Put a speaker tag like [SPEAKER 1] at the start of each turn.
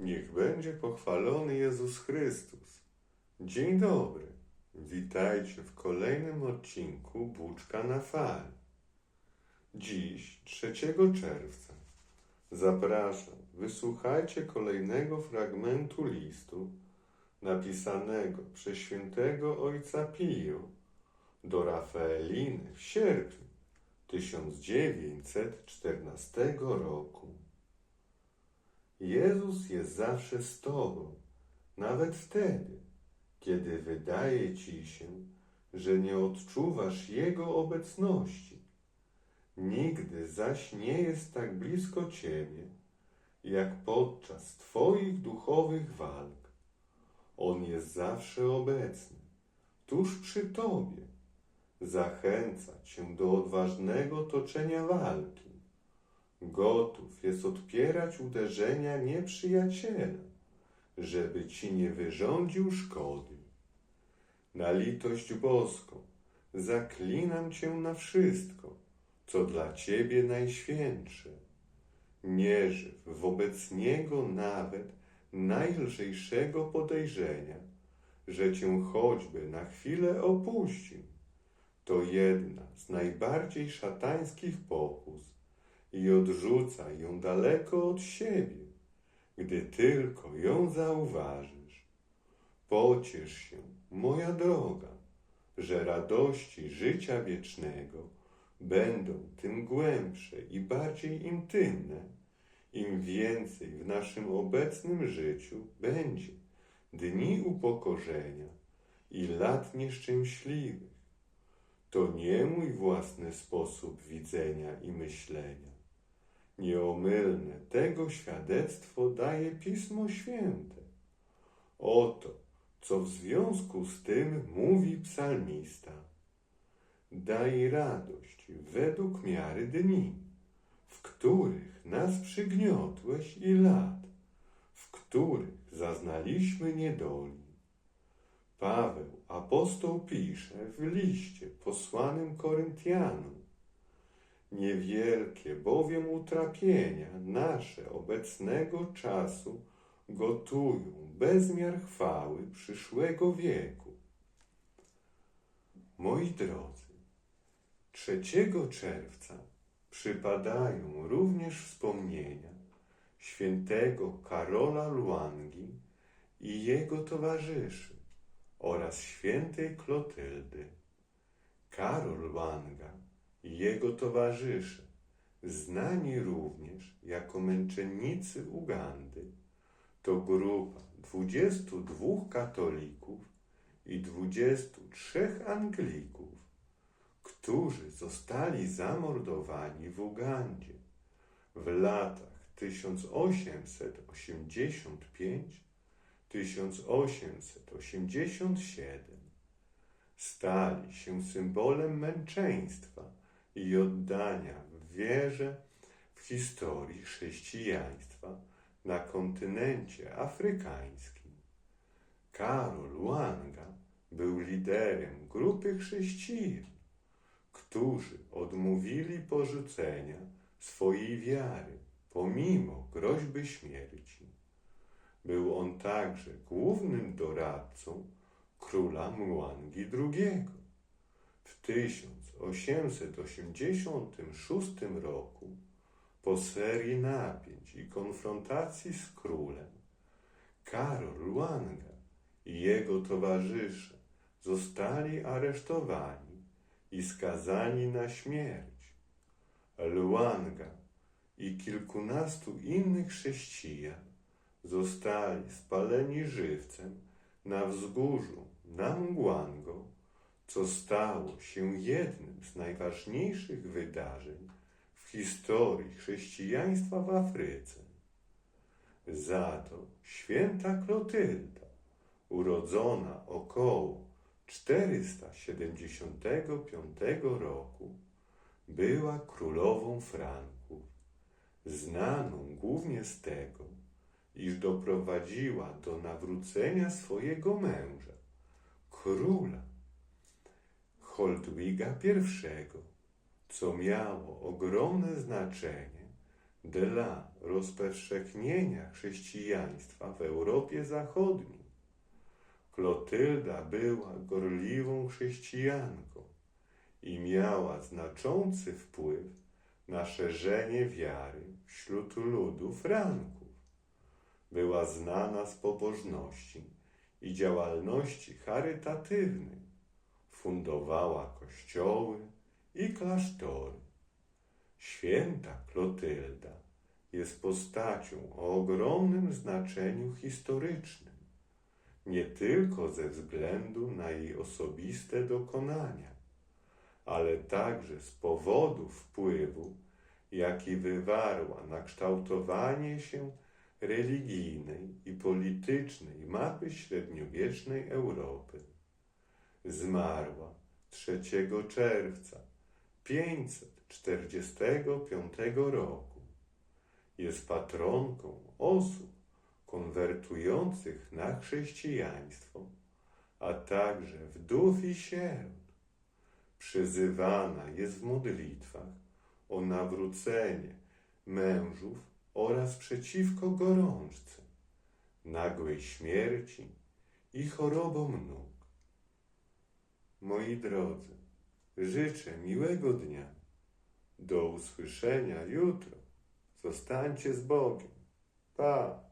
[SPEAKER 1] Niech będzie pochwalony Jezus Chrystus. Dzień dobry. Witajcie w kolejnym odcinku Buczka na fali. Dziś, 3 czerwca, zapraszam, wysłuchajcie kolejnego fragmentu listu napisanego przez świętego ojca Pio do Rafaeliny w sierpniu 1914 roku. Jezus jest zawsze z Tobą, nawet wtedy, kiedy wydaje Ci się, że nie odczuwasz Jego obecności. Nigdy zaś nie jest tak blisko Ciebie, jak podczas Twoich duchowych walk. On jest zawsze obecny, tuż przy Tobie. Zachęca Cię do odważnego toczenia walki. Gotów jest odpierać uderzenia nieprzyjaciela, żeby Ci nie wyrządził szkody. Na litość boską zaklinam Cię na wszystko, co dla Ciebie najświętsze. Nie żyw wobec Niego nawet najlżejszego podejrzenia, że Cię choćby na chwilę opuścił. To jedna z najbardziej szatańskich pokus i odrzuca ją daleko od siebie, gdy tylko ją zauważysz. Pociesz się, moja droga, że radości życia wiecznego będą tym głębsze i bardziej intymne, im więcej w naszym obecnym życiu będzie dni upokorzenia i lat nieszczęśliwych. To nie mój własny sposób widzenia i myślenia. Nieomylne tego świadectwo daje Pismo Święte. Oto, co w związku z tym mówi psalmista. Daj radość według miary dni, w których nas przygniotłeś i lat, w których zaznaliśmy niedoli. Paweł, apostoł, pisze w liście posłanym Koryntianom. Niewielkie bowiem utrapienia nasze obecnego czasu gotują bezmiar chwały przyszłego wieku. Moi drodzy, 3 czerwca przypadają również wspomnienia świętego Karola Luangi i jego towarzyszy oraz świętej Klotyldy. Karol Luanga jego towarzysze, znani również jako męczennicy Ugandy, to grupa 22 katolików i 23 Anglików, którzy zostali zamordowani w Ugandzie w latach 1885-1887. Stali się symbolem męczeństwa i oddania w wierze w historii chrześcijaństwa na kontynencie afrykańskim. Karol Luanga był liderem grupy chrześcijan, którzy odmówili porzucenia swojej wiary pomimo groźby śmierci. Był on także głównym doradcą króla Mwangi II. W 1886 roku, po serii napięć i konfrontacji z królem, Karol Luanga i jego towarzysze zostali aresztowani i skazani na śmierć. Luanga i kilkunastu innych chrześcijan zostali spaleni żywcem na wzgórzu Namgwango, co stało się jednym z najważniejszych wydarzeń w historii chrześcijaństwa w Afryce. Za to święta Klotylda, urodzona około 475 roku, była królową Franków, znaną głównie z tego, iż doprowadziła do nawrócenia swojego męża, króla Holdwiga I, co miało ogromne znaczenie dla rozpowszechnienia chrześcijaństwa w Europie Zachodniej. Klotylda była gorliwą chrześcijanką i miała znaczący wpływ na szerzenie wiary wśród ludu Franków. Była znana z pobożności i działalności charytatywnej. Fundowała kościoły i klasztory. Święta Klotylda jest postacią o ogromnym znaczeniu historycznym, nie tylko ze względu na jej osobiste dokonania, ale także z powodu wpływu, jaki wywarła na kształtowanie się religijnej i politycznej mapy średniowiecznej Europy. Zmarła 3 czerwca 545 roku. Jest patronką osób konwertujących na chrześcijaństwo, a także wdów i sierot. Przyzywana jest w modlitwach o nawrócenie mężów oraz przeciwko gorączce, nagłej śmierci i chorobom nóg. Moi drodzy, życzę miłego dnia. Do usłyszenia jutro. Zostańcie z Bogiem. Pa!